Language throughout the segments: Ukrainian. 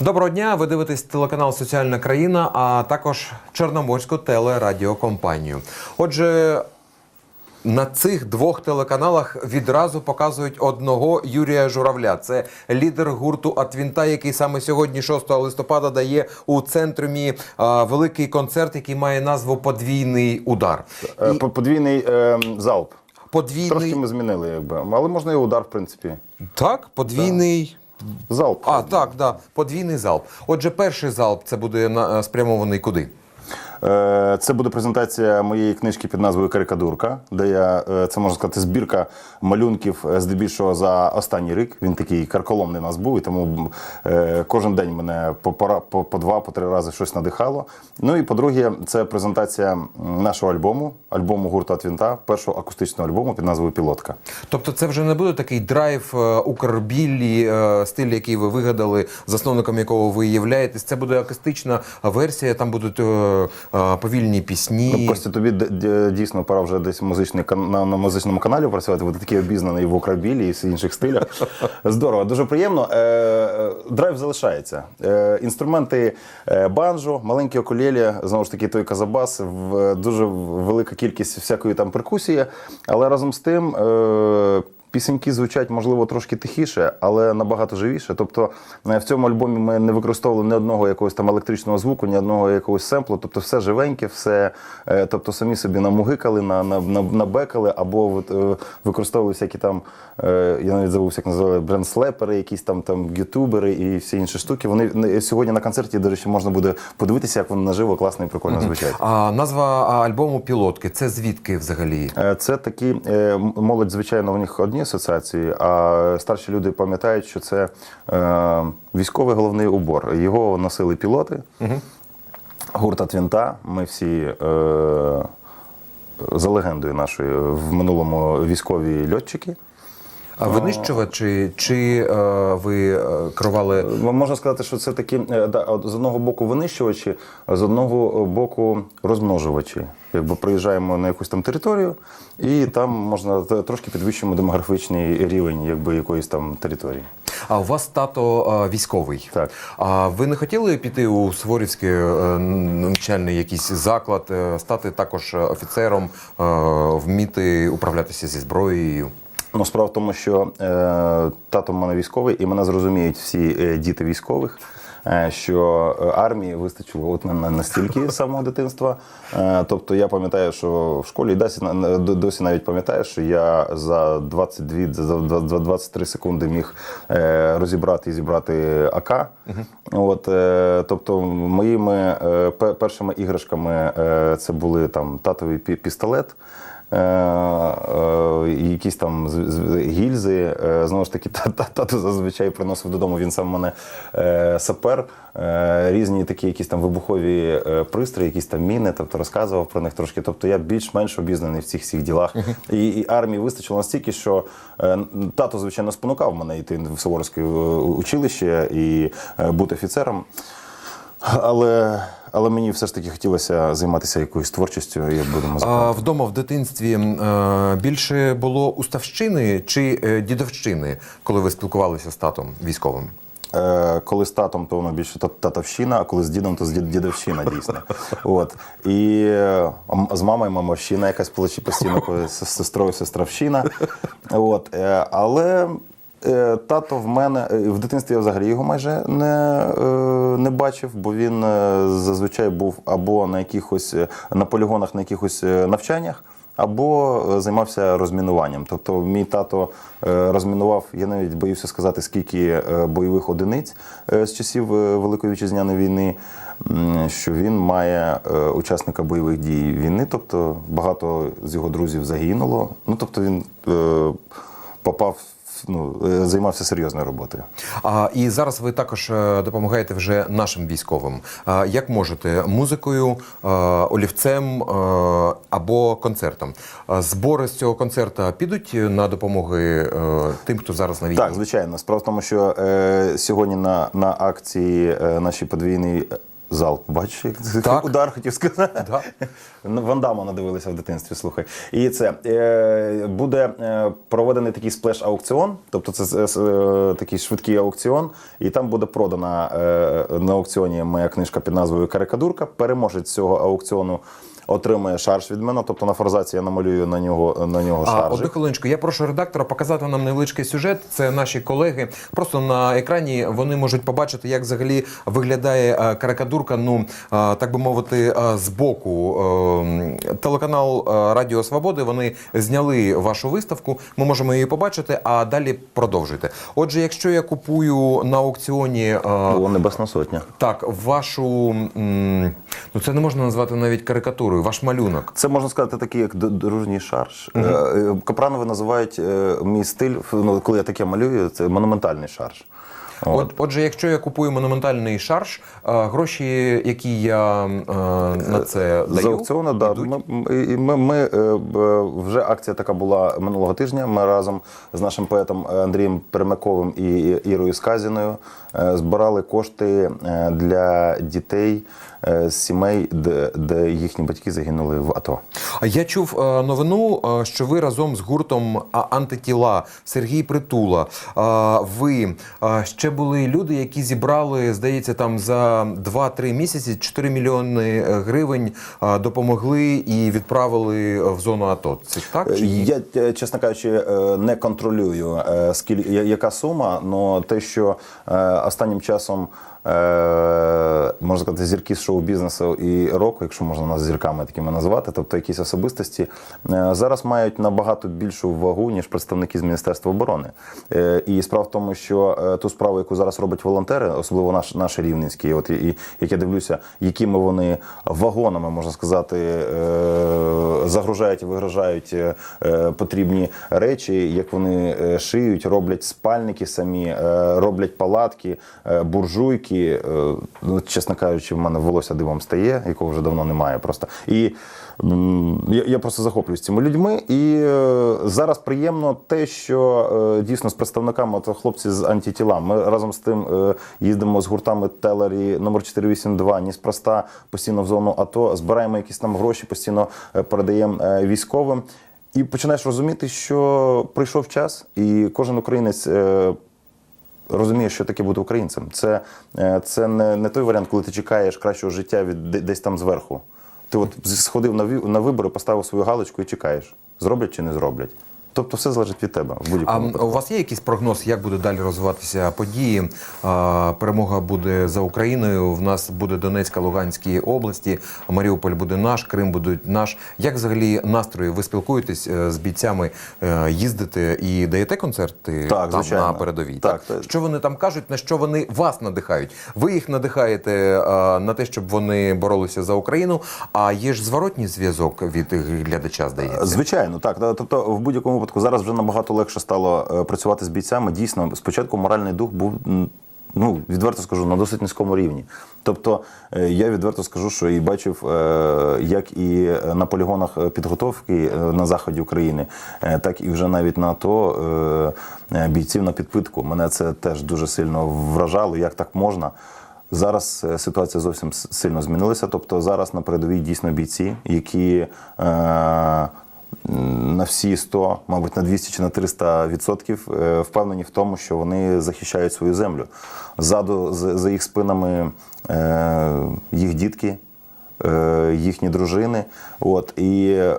Доброго дня. Ви дивитесь телеканал Соціальна країна, а також Чорноморську телерадіокомпанію. Отже. На цих двох телеканалах відразу показують одного Юрія Журавля. Це лідер гурту Атвінта, який саме сьогодні, 6 листопада, дає у центрумі а, великий концерт, який має назву Подвійний удар. Е, по- Подвійний е, залп. Подвійний Трошки ми змінили, якби. Але можна і удар, в принципі. так, подвійний. Залп. А, так, да. Подвійний залп. Отже, перший залп це буде на- спрямований куди? Е, Це буде презентація моєї книжки під назвою Карикадурка, де я е, це можна сказати збірка малюнків е, здебільшого за останній рік. Він такий карколомний у нас був, і тому кожен день мене по, по, по два, по три рази щось надихало. Ну і по-друге, це презентація нашого альбому, альбому гурту Атвінта, першого акустичного альбому під назвою Пілотка. Тобто, це вже не буде такий драйв Укрбіллі, стиль, який ви вигадали, засновником якого ви являєтесь. Це буде акустична версія, там будуть повільні пісні. Ну, Костя, тобі дійсно пора вже десь музичний на, на музичному каналі працювати, бо ти такий обізнаний в украбілі і всіх інших стилях. Здорово, дуже приємно. Е, е, драйв залишається. Е, інструменти банджо, маленькі окулєлі, знову ж таки, той казабас, в, дуже велика кількість всякої там перкусії, але разом з тим. Пісеньки звучать, можливо, трошки тихіше, але набагато живіше. Тобто е, в цьому альбомі ми не використовували ні одного якогось там електричного звуку, ні одного якогось семплу. Тобто все живеньке, все, е, тобто самі собі намугикали, на, на, на, набекали, або е, використовували всякі там, я навіть забув, як називали, брендслепери, якісь там там ютубери і всі інші штуки. Вони сьогодні на концерті, до речі, можна буде подивитися, як вони наживо класно і прикольно звучать. А назва альбому Пілотки. Це звідки взагалі? Це такі молодь, звичайно, у них одні асоціації, а старші люди пам'ятають, що це е, військовий головний убор. Його носили пілоти. Гурта Твінта. Ми всі е, за легендою нашої в минулому військові льотчики. А винищувачі чи е, ви е, керували? М- Можна сказати, що це такі е, да, з одного боку винищувачі, а з одного боку розмножувачі. Якби приїжджаємо на якусь там територію, і там можна трошки підвищуємо демографічний рівень якби якоїсь там території. А у вас тато е, військовий. Так. А ви не хотіли піти у Суворівський е, навчальний якийсь заклад, стати також офіцером, вміти управлятися зі зброєю? Ну, справа в тому, що е, тато в мене військовий, і мене зрозуміють всі е, діти військових. е, Що е, армії вистачило от на, на настільки з самого дитинства. Е, Тобто я пам'ятаю, що в школі і досі, досі навіть пам'ятаю, що я за 22, за за 23 секунди міг е, розібрати і зібрати АК. От, е, тобто, моїми е, першими іграшками е, це були там татовий пістолет. Е, е, якісь там гільзи. Е, Знову ж таки, та- та- тато зазвичай приносив додому. Він сам мене сапер, різні такі якісь там вибухові пристрої, якісь там міни, тобто розказував про них трошки. Тобто я більш-менш обізнаний в цих всіх ділах. І, і армії вистачило настільки, що тато, звичайно, спонукав мене йти в Суворовське училище і бути офіцером. Але, але мені все ж таки хотілося займатися якоюсь творчістю, і будемо А вдома в дитинстві е, більше було уставщини чи е, дідовщини, коли ви спілкувалися з татом військовим? Е, коли з татом, то воно більше та- татовщина, а коли з дідом, то з дід- дідовщина дійсно. От. І з мамою мамовщина якась постійно з сестрою сестравщина. От. Але тато в мене е, в дитинстві я взагалі його майже не, е, не бачив, бо він е, зазвичай був або на якихось е, на полігонах, на якихось е, навчаннях. Або е, займався розмінуванням. Тобто, мій тато е, розмінував, я навіть боюся сказати, скільки е, бойових одиниць е, з часів е, Великої вітчизняної війни, що він має е, учасника бойових дій війни. Тобто багато з його друзів загинуло. Ну тобто він е, попав, ну, е, займався серйозною роботою. А, і зараз ви також е, допомагаєте вже нашим військовим. А, як можете музикою, е, олівцем е, або концертом? А збори з цього концерта підуть на допомоги е, тим, хто зараз на війні? Так, звичайно. Справа в тому, що е, сьогодні на, на акції е, нашій подвійний Залп, бачиш, як це Так. удар хотів сказати. Да. Вандама надивилися в дитинстві, слухай. І це е, буде е, проведений такий сплеш-аукціон, тобто це е, такий швидкий аукціон, і там буде продана е, на аукціоні моя книжка під назвою Карикадурка. Переможець цього аукціону отримує шарж від мене. Тобто на форзаці я намалюю на нього на нього А, шаржик. одну хвилиночку, я прошу редактора показати нам невеличкий сюжет. Це наші колеги. Просто на екрані вони можуть побачити, як взагалі виглядає е, карикадурка. Ну е, так би мовити, е, з боку. Телеканал Радіо Свободи. Вони зняли вашу виставку. Ми можемо її побачити, а далі продовжуйте. Отже, якщо я купую на аукціоні. е, О, Небесна сотня. Так, вашу ну це не можна назвати навіть карикатурою, ваш малюнок. Це можна сказати такий, як дружній шарж. Е, Капранови називають е, мій стиль, ну, коли я таке малюю, це монументальний шарж. От. От, отже, якщо я купую монументальний шарж, гроші, які я на це даю, З аукціону, да. Ми, ми, ми, вже акція така була минулого тижня. Ми разом з нашим поетом Андрієм Перемаковим і Ірою Сказіною збирали кошти для дітей з сімей, де, де їхні батьки загинули в АТО. А я чув е, новину, е, що ви разом з гуртом антитіла Сергій Притула. е, Ви е, ще були люди, які зібрали, здається, там за 2-3 місяці 4 мільйони гривень е, допомогли і відправили в зону АТО. Це так? Чи ні? Я, е, чесно кажучи, е, не контролюю, е, яка сума, але те, що е, останнім часом. Е, Можна сказати, зірки з шоу-бізнесу і року, якщо можна нас зірками такими називати, тобто якісь особистості, е, зараз мають набагато більшу вагу, ніж представники з Міністерства оборони. Е, І справа в тому, що ту справу, яку зараз роблять волонтери, особливо наш, наші рівненські, от і, як я дивлюся, якими вони вагонами, можна сказати, загружають вигружають потрібні речі, як вони шиють, роблять спальники самі, роблять палатки, буржуйки. Е, Ну, чесно кажучи, в мене волосся дивом стає, якого вже давно немає. Просто і я, просто захоплююсь цими людьми. І е, зараз приємно те, що е, дійсно з представниками от, хлопці з антитіла. Ми разом з тим їздимо з гуртами Телері номер 482, Ніспроста, постійно в зону АТО, збираємо якісь там гроші, постійно передаємо військовим. І починаєш розуміти, що прийшов час, і кожен українець. Розумієш, що таке бути українцем. Це, е, це не, не той варіант, коли ти чекаєш кращого життя від десь там зверху. Ти от сходив на вибори, поставив свою галочку і чекаєш, зроблять чи не зроблять. Тобто все залежить від тебе в А будь-якому м, випадку. у вас є якийсь прогноз, як буде далі розвиватися події? А, Перемога буде за Україною. В нас буде Донецька, Луганські області, Маріуполь буде наш, Крим буде наш. Як взагалі настрої? Ви спілкуєтесь е, з бійцями, е, їздите і даєте концерти Так, там звичайно. на передовій? Так, так. Що вони там кажуть, на що вони вас надихають? Ви їх надихаєте е, на те, щоб вони боролися за Україну. А є ж зворотній зв'язок від глядача, здається. Звичайно, так. Та- Тобто, в будь-якому випадку зараз вже набагато легше стало е, працювати з бійцями. Дійсно, спочатку моральний дух був. Ну, відверто скажу, на досить низькому рівні. Тобто, е, я відверто скажу, що і бачив, е, як і на полігонах підготовки на заході України, так і вже навіть на е, бійців на підпитку. Мене це теж дуже сильно вражало, як так можна. Зараз ситуація зовсім сильно змінилася. Тобто зараз на передовій дійсно бійці, які на всі 100, мабуть, на 200 чи на 300 відсотків е, впевнені в тому, що вони захищають свою землю. Ззаду за їх спинами е, їх дітки. Е, Їхні дружини, от і е,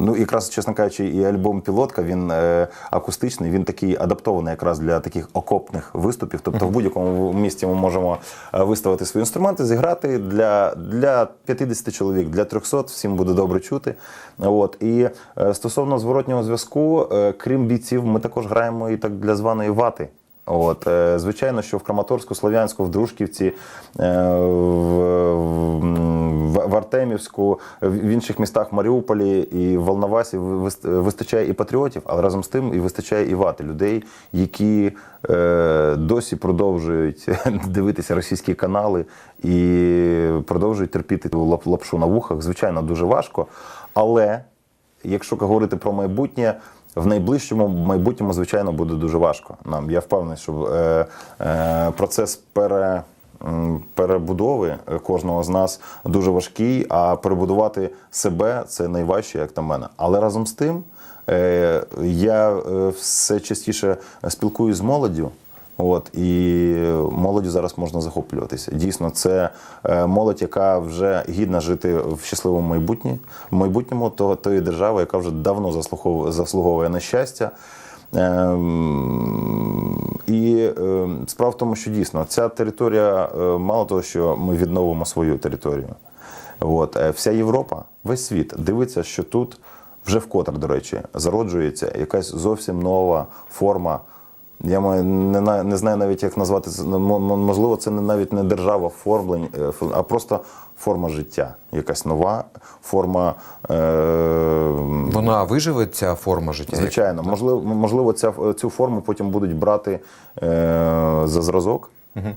ну якраз чесно кажучи, і альбом Пілотка він е, акустичний, він такий адаптований якраз для таких окопних виступів. Тобто, в будь-якому місті ми можемо виставити свої інструменти, зіграти для, для 50 чоловік, для 300, всім буде добре чути. От і стосовно зворотнього зв'язку, крім бійців, ми також граємо і так для званої вати. От, е, звичайно, що в Краматорську, Слов'янську, в Дружківці, е, в, в, Артемівську, в інших містах Маріуполі і в Волновасі вистачає і патріотів, але разом з тим і вистачає і вати людей, які е, досі продовжують дивитися російські канали і продовжують терпіти лапшу на вухах. Звичайно, дуже важко. Але якщо говорити про майбутнє, в найближчому майбутньому, звичайно, буде дуже важко. Нам я впевнений, що е, е, процес пере. перебудови кожного з нас дуже важкий, а перебудувати себе це найважче, як на мене. Але разом з тим е, я е, все частіше спілкуюсь з молоддю. От і молоді зараз можна захоплюватися. Дійсно, це е, молодь, яка вже гідна жити в щасливому майбутнє, в майбутньому то, тої держави, яка вже давно заслуговує, на щастя. Ем, І е, справа в тому, що дійсно ця територія, е, мало того, що ми відновимо свою територію. От, е, вся Європа, весь світ дивиться, що тут вже вкотре, до речі, зароджується якась зовсім нова форма. Я маю- не, не знаю навіть, як назвати це. Можливо, це не навіть не держава формлень, е, а просто форма життя. Якась нова форма. Е- Вона виживе ця форма життя. Звичайно, можливо, можливо, ця, цю форму потім будуть брати е, за зразок. Е,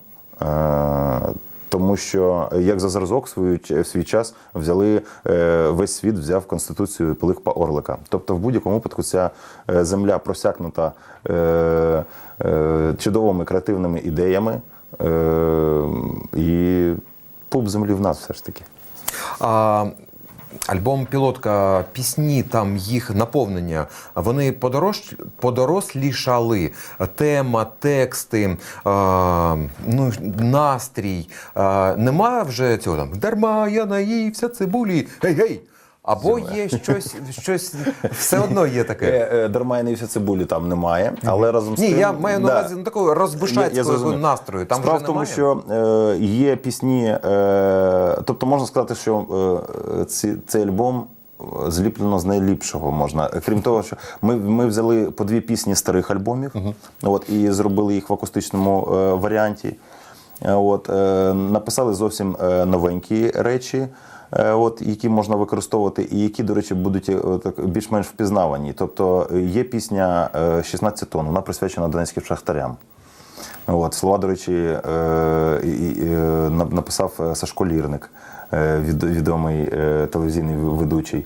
тому що як за зразок свою в свій час взяли е, весь світ взяв конституцію Пилипа Орлика. Тобто, в будь-якому випадку ця е, земля просякнута е, е, чудовими креативними ідеями, е, і пуп землі в нас все ж таки. А, альбом Пілотка, пісні, там їх наповнення, вони подорож, подорослішали. Тема, тексти, ну, настрій. Нема вже цього там дарма я наївся цибулі. Гей-гей! Або є щось, щось все одно є таке. Е, е, Дарма я не вся цибулі там немає, але разом з Ні, я маю на увазі ну, такого розбишацького настрою. Там Справа вже в тому, що е, є пісні, е, тобто можна сказати, що е, ці, цей альбом е, зліплено з найліпшого можна. Крім того, що ми, ми взяли по дві пісні старих альбомів от, і зробили їх в акустичному е, варіанті. От, е, написали зовсім е, новенькі речі. Е, От, які можна використовувати, і які, до речі, будуть е, більш-менш впізнавані. Тобто е, є пісня е, 16 тонн, вона присвячена донецьким шахтарям. От, слова, до речі, написав Сашко Лірник, відомий телевізійний ведучий.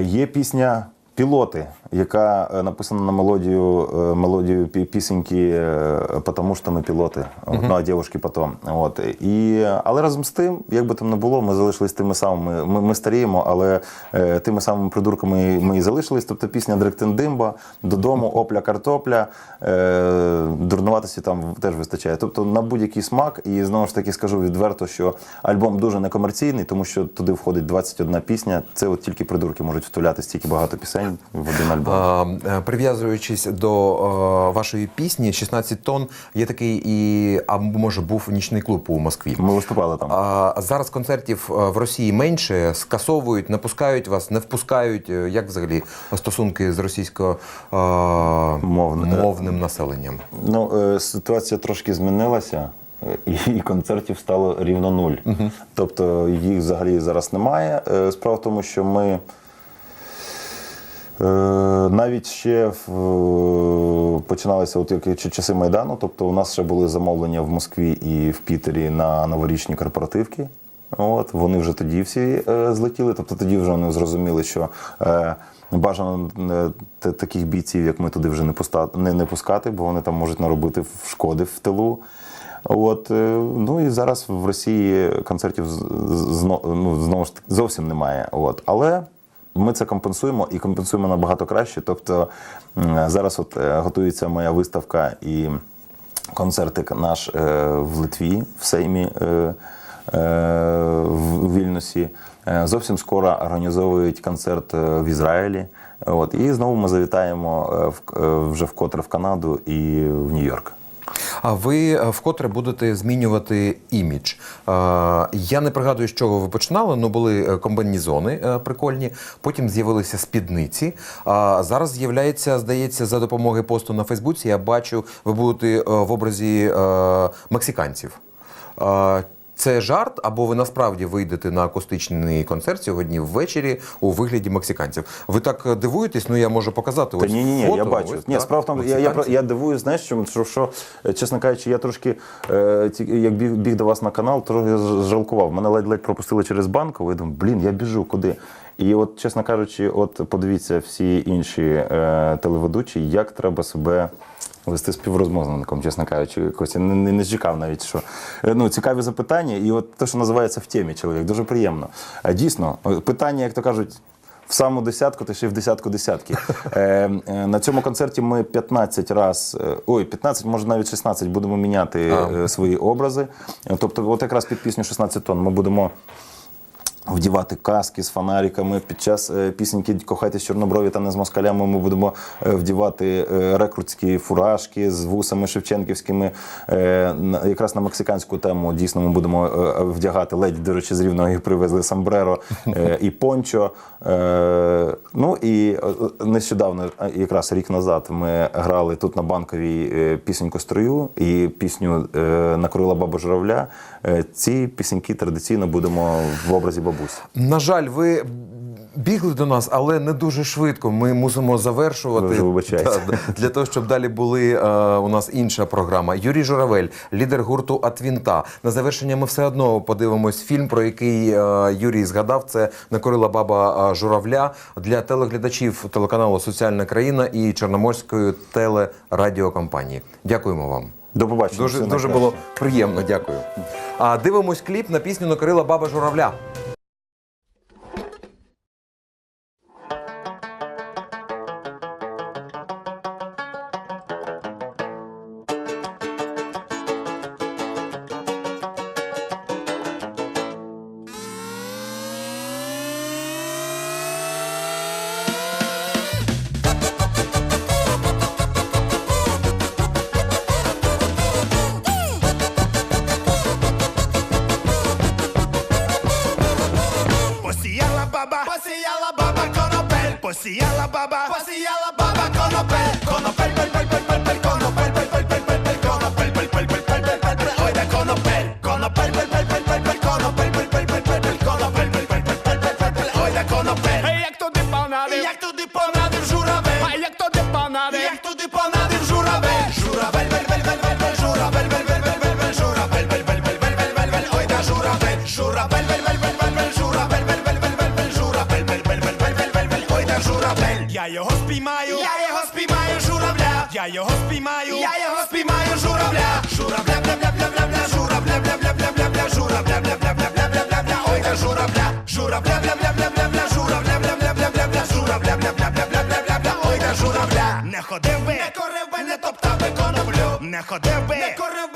Є пісня Пілоти, яка е, написана на мелодію, е, мелодію пісеньки е, «Потому що ми пілоти. От, Ну, а дівчатки потом. От. І, але разом з тим, як би там не було, ми залишились тими самими. Ми, ми старіємо, але е, тими самими придурками ми і залишились. Тобто пісня Дректендимба, додому, опля, картопля, е, дурнуватості там теж вистачає. Тобто на будь-який смак. І знову ж таки скажу відверто, що альбом дуже некомерційний, тому що туди входить 21 пісня. Це от тільки придурки можуть вставляти стільки багато пісень в один альбом. А, е, Прив'язуючись до е, вашої пісні, 16 тонн, є такий і, а може, був нічний клуб у Москві. Ми виступали там. А зараз концертів е, в Росії менше, скасовують, не пускають вас, не впускають. Як взагалі стосунки з російськомовним населенням? Ну, ситуація трошки змінилася, е, і, концертів стало рівно нуль. Тобто їх взагалі зараз немає. Е, Справа в тому, що ми. Е, Навіть ще починалися от як часи Майдану, тобто у нас ще були замовлення в Москві і в Пітері на новорічні корпоративки. От, вони вже тоді всі злетіли, тобто тоді вже вони зрозуміли, що бажано е, таких бійців, як ми, туди вже не, пуста, не, не пускати, бо вони там можуть наробити шкоди в тилу. От, е, ну і зараз в Росії концертів ну, знову ж таки зовсім немає. От. Але ми це компенсуємо і компенсуємо набагато краще. Тобто зараз от е, готується моя виставка і концертик наш в Литві, в Сеймі в Вільнюсі. Е, Зовсім скоро організовують концерт е, в Ізраїлі. От, і знову ми завітаємо е, е, вже вкотре в Канаду і в Нью-Йорк. А ви е, вкотре будете змінювати імідж. Е, Я не пригадую, з чого ви починали, але були е, комбінізони е, прикольні. Потім з'явилися спідниці. А зараз з'являється, здається, за допомогою посту на Фейсбуці. Я бачу, ви будете е, в образі е, мексиканців. Це жарт, або ви насправді вийдете на акустичний концерт сьогодні ввечері у вигляді мексиканців. Ви так е, дивуєтесь? Ну я можу показати. Та ось ні, ні, ні, фото, я бачу. ось, ні, справа тому, я, я, я дивуюсь, знаєш, що, що, що, е, чесно кажучи, я трошки, е, як біг, біг до вас на канал, трохи жалкував. Мене ледь-ледь пропустили через банку, я думаю, блін, я біжу, куди? І от, чесно кажучи, от подивіться всі інші е, телеведучі, як треба себе. Вести співрозмовником, чесно кажучи, Костя не, не, не чекав навіть, що Е, ну, цікаві запитання, і от те, що називається в темі чоловік, дуже приємно. Е, Дійсно, питання, як то кажуть, в саму десятку, та ще й в десятку десятки. Е, е, на цьому концерті ми 15 раз, е, ой, 15, може навіть 16 будемо міняти е, свої образи. Тобто, от якраз під пісню 16 тонн ми будемо. Вдівати каски з фонариками під час е, пісеньки Кохайтесь чорноброві та не з москалями. Ми будемо е, вдівати е, рекрутські фуражки з вусами шевченківськими. Якраз на мексиканську тему дійсно ми будемо вдягати ледь, до речі, з рівного їх привезли Самбреро і Пончо. Ну і нещодавно, якраз рік назад, ми грали тут на банковій пісеньку строю і пісню Накрила баба журавля. Ці пісеньки традиційно будемо в образі бабусі. На жаль, ви бігли до нас, але не дуже швидко. Ми мусимо завершувати Дуже. Та, для того, щоб далі були е, у нас інша програма. Юрій Журавель, лідер гурту Атвінта. На завершення ми все одно подивимось фільм, про який е, Юрій згадав. Це накорила баба е, журавля для телеглядачів телеканалу Соціальна країна і Чорноморської телерадіокомпанії. Дякуємо вам. До побачення. Дуже дуже було приємно. Дякую. А дивимось кліп на пісню Накорила баба журавля. Конопель, посіяла баба, посіяла баба конопель, конопель, пель, пель, пель, пель, пель, конопель, пель, пель, пель, пель, пель, конопель, пель, пель, пель, пель, пель, пель, пель, ой, де конопель, конопель, пель, пель, пель, пель, пель, конопель, пель, пель, пель, пель, пель, конопель, пель, пель, пель, пель, пель, пель, пель, ой, де конопель. Ей, як туди понадив, Як туди понадив журавель, а як туди понадив, як туди понадив журавель, журавель, бель, бель, бель, бель, бель, журавель, бель, бель, бель, бель, журавель, бель, бель, бель, бель, бель, бель, бель, ой, де журавель, журавель, я його спіймаю, я його спіймаю, журавля, журавля, бля, бля, бля, бля, бля, журавля, бля, бля, бля, бля, бля, журавля, бля, бля, бля, бля, бля, бля, бля, ой, де журавля, журавля, бля, бля, бля, бля, бля, журавля, бля, бля, бля, бля, бля, журавля, бля, бля, бля, бля, бля, бля, бля, ой, де журавля. не ходив би, Не корив би, не топтав би коноплю, не ходив би, не корив